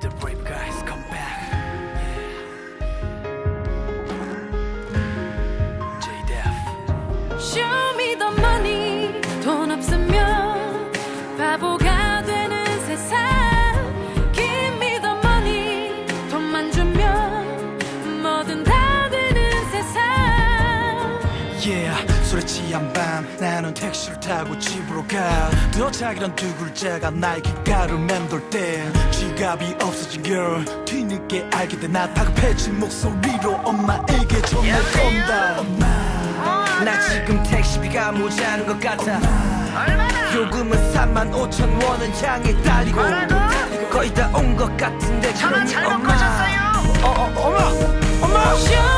The brave guys come 취한 밤. 나는 택시를 타고 집으로 가. 도착이란 두 글자가 나의 귓가를 맴돌 때. 지갑이 없어진 girl 뒤늦게 알게 돼나 다급해진 목소리로 엄마에게 전할 건다. 엄마 나 지금 택시비가 모자란 것 같아. 요금은 3만 5천 원은 향해 딸리고. 거의 다 온 것 같은데 그러니 엄마. 어, 어, 엄마! 엄마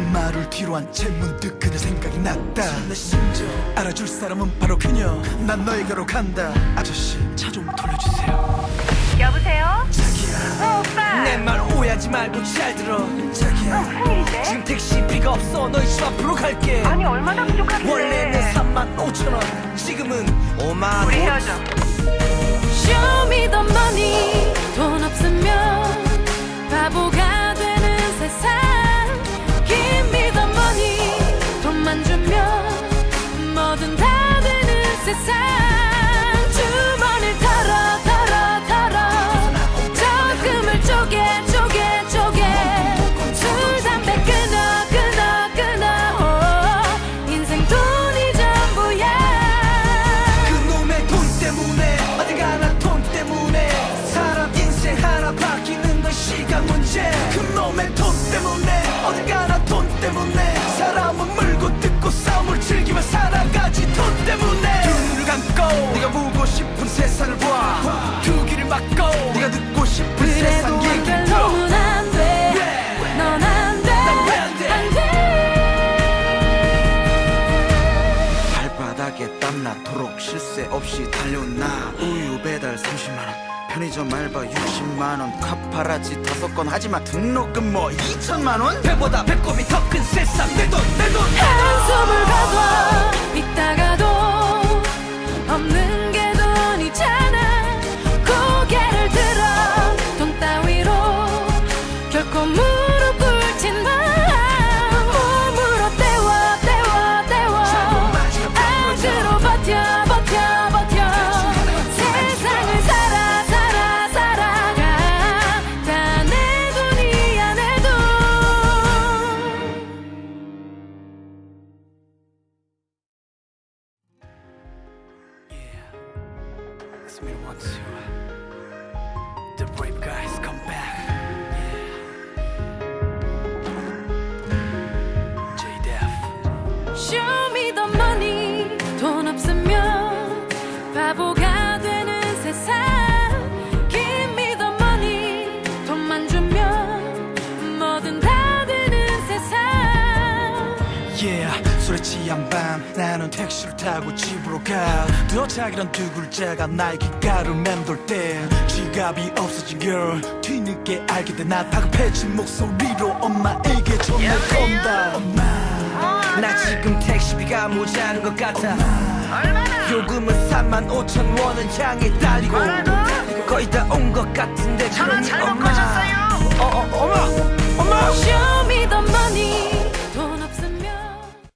엄마를 뒤로 한 채 문득 그녀 생각이 났다 알아줄 사람은 바로 그녀 난 너에게로 간다 아저씨 차 좀 돌려주세요 여보세요? 자기야 어, 오빠. 내 말 오해하지 말고 잘 들어 자기야 무슨 일인데? 지금 택시비가 없어 너희 집 앞으로 갈게 아니 얼마나 부족한데? 원래는 3만 5천 원 지금은 5만 우리 5천 헤어져. 어, 달려온 나. 우유 배달 30만원. 편의점 알바 60만원. 카파라지 다섯 건. 하지만 등록금 뭐 2천만원? 배보다 배꼽이 더 큰 세상. 내 돈 내돈. 한숨을 가둬 Ask me. The brave guys 술에 취한 밤 나는 택시를 타고 집으로 가. 도착이란 두 글자가 나의 귓가를 맴돌 때. 지갑이 없어진 girl 뒤늦게 알게 돼나 다급해진 목소리로 엄마에게 전할 건다. 엄마 나 지금 택시비가 모자란 것 같아. 요금은 3만 5천 원은 향해 딸리고. 거의 다 온 것 같은데 그러니 엄마